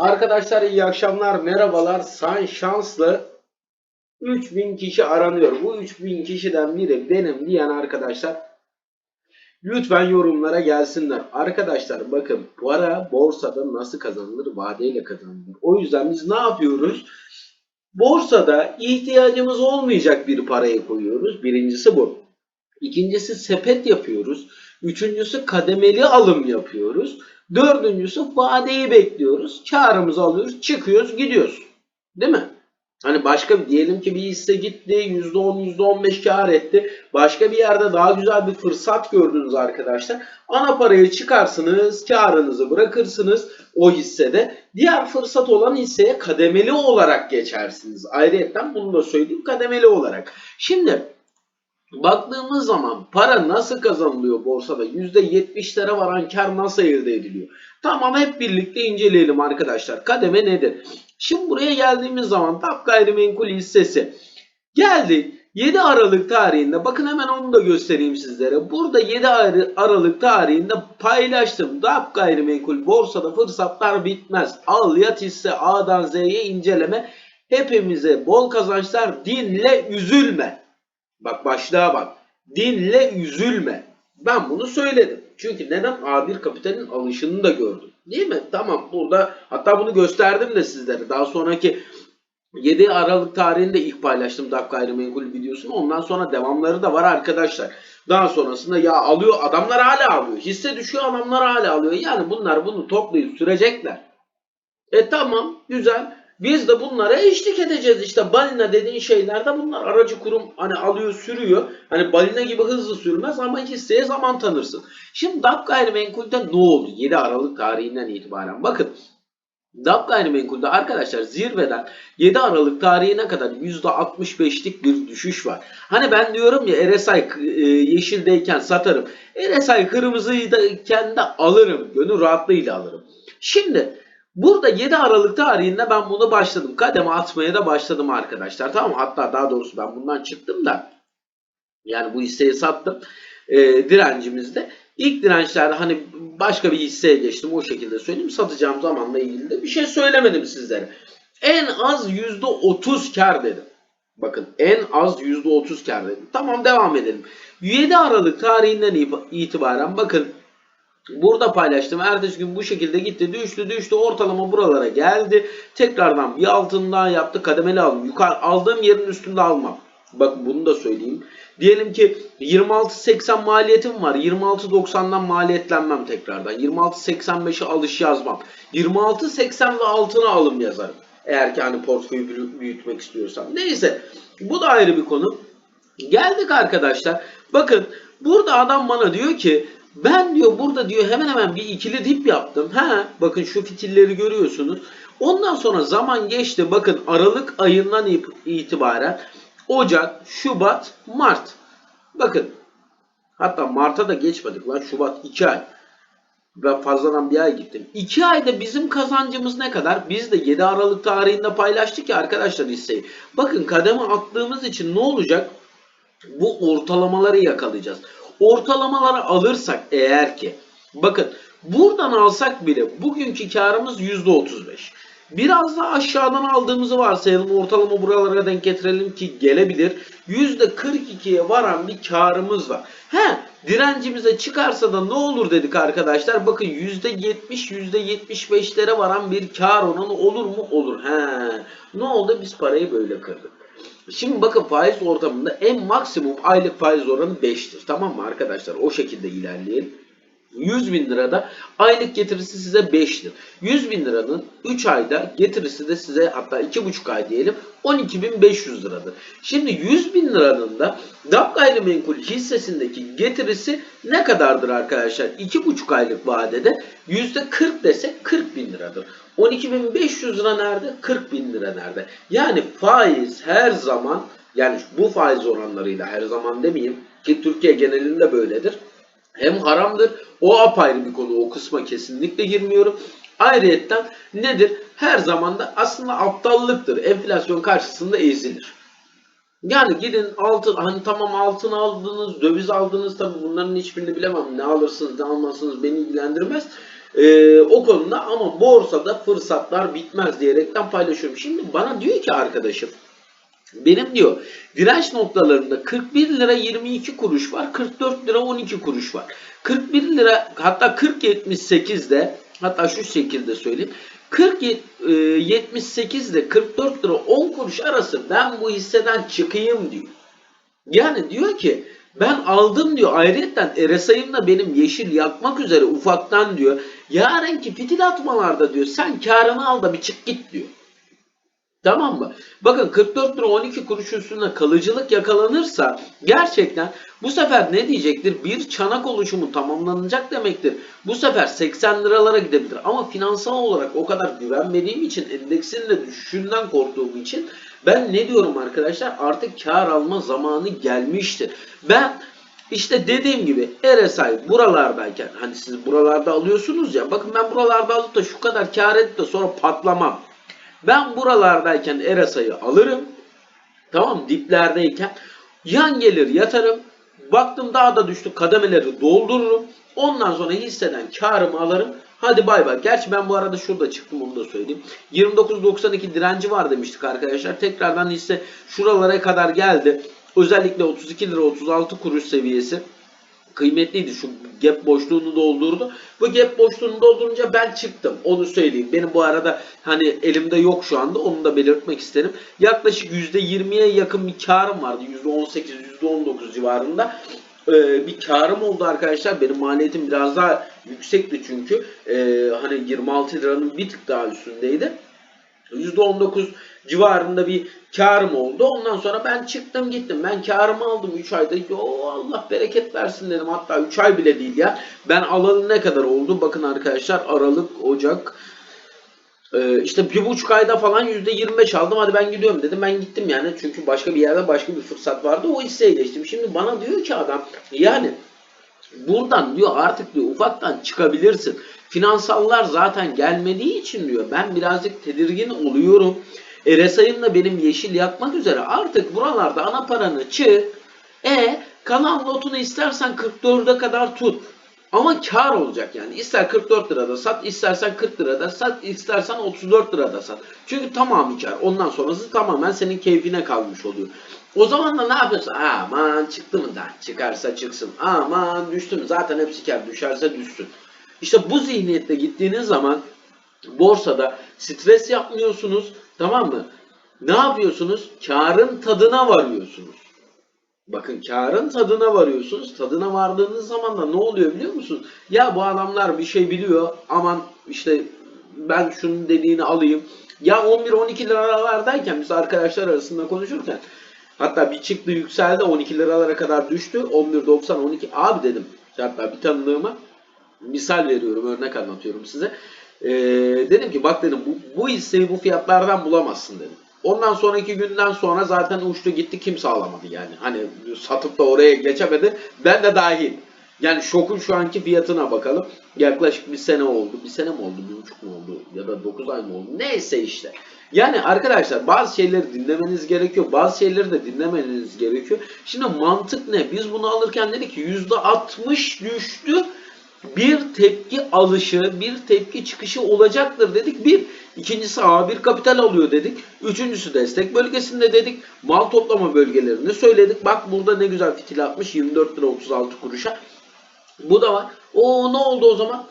Arkadaşlar iyi akşamlar, merhabalar. San şanslı 3000 kişi aranıyor. Bu 3000 kişiden biri benim diyen arkadaşlar lütfen yorumlara gelsinler. Arkadaşlar bakın para borsada nasıl kazanılır? Vadeyle kazanılır. O yüzden biz ne yapıyoruz? Borsada ihtiyacımız olmayacak bir parayı koyuyoruz. Birincisi bu. İkincisi sepet yapıyoruz. Üçüncüsü kademeli alım yapıyoruz. Dördüncüsü vadeyi bekliyoruz. Karımızı alıyoruz. Çıkıyoruz gidiyoruz. Değil mi? Hani başka diyelim ki bir hisse gitti %10 %15 kar etti. Başka bir yerde daha güzel bir fırsat gördünüz arkadaşlar. Ana parayı çıkarsınız, karınızı bırakırsınız o hissede. Diğer fırsat olan hisseye kademeli olarak geçersiniz. Ayrıca bunu da söyleyeyim kademeli olarak. Şimdi Baktığımız zaman para nasıl kazanılıyor borsada? %70'lere varan kar nasıl elde ediliyor? Tamam hep birlikte inceleyelim arkadaşlar. Kademe nedir? Şimdi buraya geldiğimiz zaman TAP gayrimenkul hissesi geldi. 7 Aralık tarihinde bakın hemen onu da göstereyim sizlere. Burada 7 Ar- Aralık tarihinde paylaştım. TAP gayrimenkul borsada fırsatlar bitmez. Al yat hisse A'dan Z'ye inceleme. Hepimize bol kazançlar dinle üzülme. Bak başlığa bak. Dinle üzülme. Ben bunu söyledim. Çünkü neden? A1 kapitalin alışını da gördüm. Değil mi? Tamam burada hatta bunu gösterdim de sizlere. Daha sonraki 7 Aralık tarihinde ilk paylaştım DAP gayrimenkul videosunu. Ondan sonra devamları da var arkadaşlar. Daha sonrasında ya alıyor adamlar hala alıyor. Hisse düşüyor adamlar hala alıyor. Yani bunlar bunu toplayıp sürecekler. E tamam güzel. Biz de bunlara eşlik edeceğiz. İşte balina dediğin şeylerde bunlar aracı kurum hani alıyor sürüyor. Hani balina gibi hızlı sürmez ama hisseye zaman tanırsın. Şimdi DAP gayrimenkulde ne oldu? 7 Aralık tarihinden itibaren. Bakın DAP gayrimenkulde arkadaşlar zirveden 7 Aralık tarihine kadar %65'lik bir düşüş var. Hani ben diyorum ya RSI e, yeşildeyken satarım. RSI kırmızıyken de alırım. Gönül rahatlığıyla alırım. Şimdi Burada 7 Aralık tarihinde ben bunu başladım. Kademe atmaya da başladım arkadaşlar. Tamam? Hatta daha doğrusu ben bundan çıktım da yani bu hisseyi sattım. E, direncimizde. İlk dirençlerde hani başka bir hisseye geçtim. O şekilde söyleyeyim. Satacağım zamanla ilgili de bir şey söylemedim sizlere. En az %30 kar dedim. Bakın en az %30 kar dedim. Tamam devam edelim. 7 Aralık tarihinden itibaren bakın Burada paylaştım. Ertesi gün bu şekilde gitti. Düştü düştü. Ortalama buralara geldi. Tekrardan bir altın daha yaptı. Kademeli aldım. Yukarı aldığım yerin üstünde almam. Bakın bunu da söyleyeyim. Diyelim ki 26.80 maliyetim var. 26.90'dan maliyetlenmem tekrardan. 26.85'e alış yazmam. 26.80 ve altına alım yazarım. Eğer ki hani portföyü büyü- büyütmek istiyorsam. Neyse. Bu da ayrı bir konu. Geldik arkadaşlar. Bakın burada adam bana diyor ki ben diyor burada diyor hemen hemen bir ikili dip yaptım. Ha bakın şu fitilleri görüyorsunuz. Ondan sonra zaman geçti. Bakın Aralık ayından itibaren Ocak, Şubat, Mart. Bakın hatta Mart'a da geçmedik lan Şubat 2 ay. Ben fazladan bir ay gittim. 2 ayda bizim kazancımız ne kadar? Biz de 7 Aralık tarihinde paylaştık ya arkadaşlar hisseyi. Bakın kademe attığımız için ne olacak? Bu ortalamaları yakalayacağız. Ortalamaları alırsak eğer ki bakın buradan alsak bile bugünkü karımız %35. Biraz da aşağıdan aldığımızı varsayalım. Ortalama buralara denk getirelim ki gelebilir. %42'ye varan bir karımız var. He direncimize çıkarsa da ne olur dedik arkadaşlar. Bakın %70 %75'lere varan bir kar oranı olur mu? Olur. He. Ne oldu? Biz parayı böyle kırdık. Şimdi bakın faiz ortamında en maksimum aylık faiz oranı 5'tir. Tamam mı arkadaşlar? O şekilde ilerleyelim. 100 bin lirada aylık getirisi size 5'tir. 100 bin liranın 3 ayda getirisi de size hatta 2,5 ay diyelim 12.500 liradır. Şimdi 100 bin liranın da DAP gayrimenkul hissesindeki getirisi ne kadardır arkadaşlar? 2,5 aylık vadede %40 desek 40 bin liradır. 12.500 lira nerede? 40 bin lira nerede? Yani faiz her zaman yani bu faiz oranlarıyla her zaman demeyeyim ki Türkiye genelinde böyledir. Hem haramdır. O apayrı bir konu. O kısma kesinlikle girmiyorum. Ayrıyetten nedir? Her zaman da aslında aptallıktır. Enflasyon karşısında ezilir. Yani gidin altın hani tamam altın aldınız, döviz aldınız tabi bunların hiçbirini bilemem. Ne alırsınız ne almazsınız beni ilgilendirmez. Ee, o konuda ama borsada fırsatlar bitmez diyerekten paylaşıyorum. Şimdi bana diyor ki arkadaşım benim diyor direnç noktalarında 41 lira 22 kuruş var. 44 lira 12 kuruş var. 41 lira hatta 40.78'de hatta şu şekilde söyleyeyim. 40 yet- e, 78 ile 44 lira 10 kuruş arası ben bu hisseden çıkayım diyor. Yani diyor ki ben aldım diyor ayrıyetten RSI'm da benim yeşil yakmak üzere ufaktan diyor. Yarınki fitil atmalarda diyor sen karını al da bir çık git diyor. Tamam mı? Bakın 44 lira 12 kuruş üstünde kalıcılık yakalanırsa gerçekten bu sefer ne diyecektir? Bir çanak oluşumu tamamlanacak demektir. Bu sefer 80 liralara gidebilir. Ama finansal olarak o kadar güvenmediğim için endeksin de düşüşünden korktuğum için ben ne diyorum arkadaşlar? Artık kar alma zamanı gelmiştir. Ben işte dediğim gibi RSI buralardayken hani siz buralarda alıyorsunuz ya bakın ben buralarda alıp da şu kadar kar edip de sonra patlamam. Ben buralardayken RSI'yi alırım. Tamam diplerdeyken yan gelir yatarım. Baktım daha da düştü kademeleri doldururum. Ondan sonra hisseden karımı alırım. Hadi bay bay. Gerçi ben bu arada şurada çıktım onu da söyleyeyim. 29.92 direnci var demiştik arkadaşlar. Tekrardan hisse şuralara kadar geldi. Özellikle 32 lira 36 kuruş seviyesi kıymetliydi. Şu gap boşluğunu doldurdu. Bu gap boşluğunu doldurunca ben çıktım. Onu söyleyeyim. Benim bu arada hani elimde yok şu anda. Onu da belirtmek isterim. Yaklaşık %20'ye yakın bir karım vardı. %18, %19 civarında. Ee, bir karım oldu arkadaşlar. Benim maliyetim biraz daha yüksekti çünkü. Ee, hani 26 liranın bir tık daha üstündeydi. %19 civarında bir karım oldu. Ondan sonra ben çıktım gittim. Ben karımı aldım 3 ayda. Yo Allah bereket versin dedim. Hatta 3 ay bile değil ya. Ben alalı ne kadar oldu? Bakın arkadaşlar Aralık, Ocak, ee, işte bir buçuk ayda falan %25 aldım. Hadi ben gidiyorum dedim. Ben gittim yani. Çünkü başka bir yerde başka bir fırsat vardı. O hisseye geçtim. Şimdi bana diyor ki adam yani Buradan diyor artık diyor ufaktan çıkabilirsin. Finansallar zaten gelmediği için diyor ben birazcık tedirgin oluyorum. E, da benim yeşil yakmak üzere. Artık buralarda ana paranı çık. E kanal notunu istersen 44'e kadar tut. Ama kar olacak yani. İster 44 lirada sat, istersen 40 lirada sat, istersen 34 lirada sat. Çünkü tamamı kar. Ondan sonrası tamamen senin keyfine kalmış oluyor. O zaman da ne yapıyorsun? Aman çıktı mı da çıkarsa çıksın. Aman düştü mü? Zaten hepsi kar. Düşerse düşsün. İşte bu zihniyette gittiğiniz zaman borsada stres yapmıyorsunuz. Tamam mı? Ne yapıyorsunuz? Karın tadına varıyorsunuz. Bakın karın tadına varıyorsunuz. Tadına vardığınız zaman da ne oluyor biliyor musunuz? Ya bu adamlar bir şey biliyor. Aman işte ben şunun dediğini alayım. Ya 11-12 liralardayken biz arkadaşlar arasında konuşurken hatta bir çıktı yükseldi 12 liralara kadar düştü. 11.90 12 abi dedim. Hatta bir tanıdığıma misal veriyorum örnek anlatıyorum size. Ee, dedim ki bak dedim bu, bu hisseyi bu fiyatlardan bulamazsın dedim. Ondan sonraki günden sonra zaten uçtu gitti kimse alamadı yani. Hani satıp da oraya geçemedi. Ben de dahil. Yani şokun şu anki fiyatına bakalım. Yaklaşık bir sene oldu. Bir sene mi oldu? Bir buçuk mu oldu? Ya da dokuz ay mı oldu? Neyse işte. Yani arkadaşlar bazı şeyleri dinlemeniz gerekiyor. Bazı şeyleri de dinlemeniz gerekiyor. Şimdi mantık ne? Biz bunu alırken dedik ki %60 düştü bir tepki alışı, bir tepki çıkışı olacaktır dedik. Bir. İkincisi A1 kapital alıyor dedik. Üçüncüsü destek bölgesinde dedik. Mal toplama bölgelerini söyledik. Bak burada ne güzel fitil atmış 24 lira 36 kuruşa. Bu da var. O ne oldu o zaman?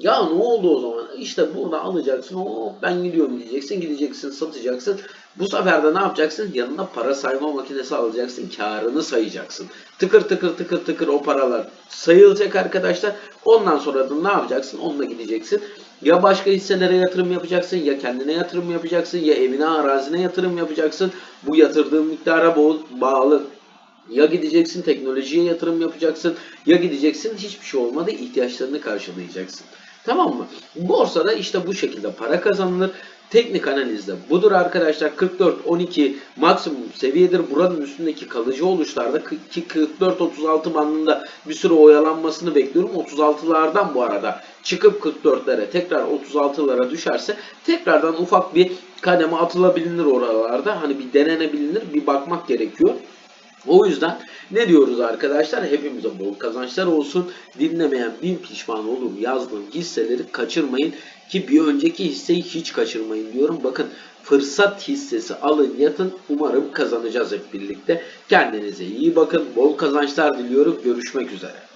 Ya ne oldu o zaman? İşte burada alacaksın. Hop ben gidiyorum diyeceksin. Gideceksin satacaksın. Bu sefer de ne yapacaksın? Yanına para sayma makinesi alacaksın. Karını sayacaksın. Tıkır tıkır tıkır tıkır o paralar sayılacak arkadaşlar. Ondan sonra da ne yapacaksın? Onunla gideceksin. Ya başka hisselere yatırım yapacaksın, ya kendine yatırım yapacaksın, ya evine, arazine yatırım yapacaksın. Bu yatırdığın miktara bağlı. Ya gideceksin teknolojiye yatırım yapacaksın, ya gideceksin hiçbir şey olmadı ihtiyaçlarını karşılayacaksın. Tamam mı? Borsada işte bu şekilde para kazanılır. Teknik analizde budur arkadaşlar. 44-12 maksimum seviyedir. Buranın üstündeki kalıcı oluşlarda ki 44-36 bandında bir süre oyalanmasını bekliyorum. 36'lardan bu arada çıkıp 44'lere tekrar 36'lara düşerse tekrardan ufak bir kademe atılabilir oralarda. Hani bir denenebilir bir bakmak gerekiyor. O yüzden ne diyoruz arkadaşlar? Hepimize bol kazançlar olsun. Dinlemeyen bin pişman olur yazdığım hisseleri kaçırmayın. Ki bir önceki hisseyi hiç kaçırmayın diyorum. Bakın fırsat hissesi alın yatın. Umarım kazanacağız hep birlikte. Kendinize iyi bakın. Bol kazançlar diliyorum. Görüşmek üzere.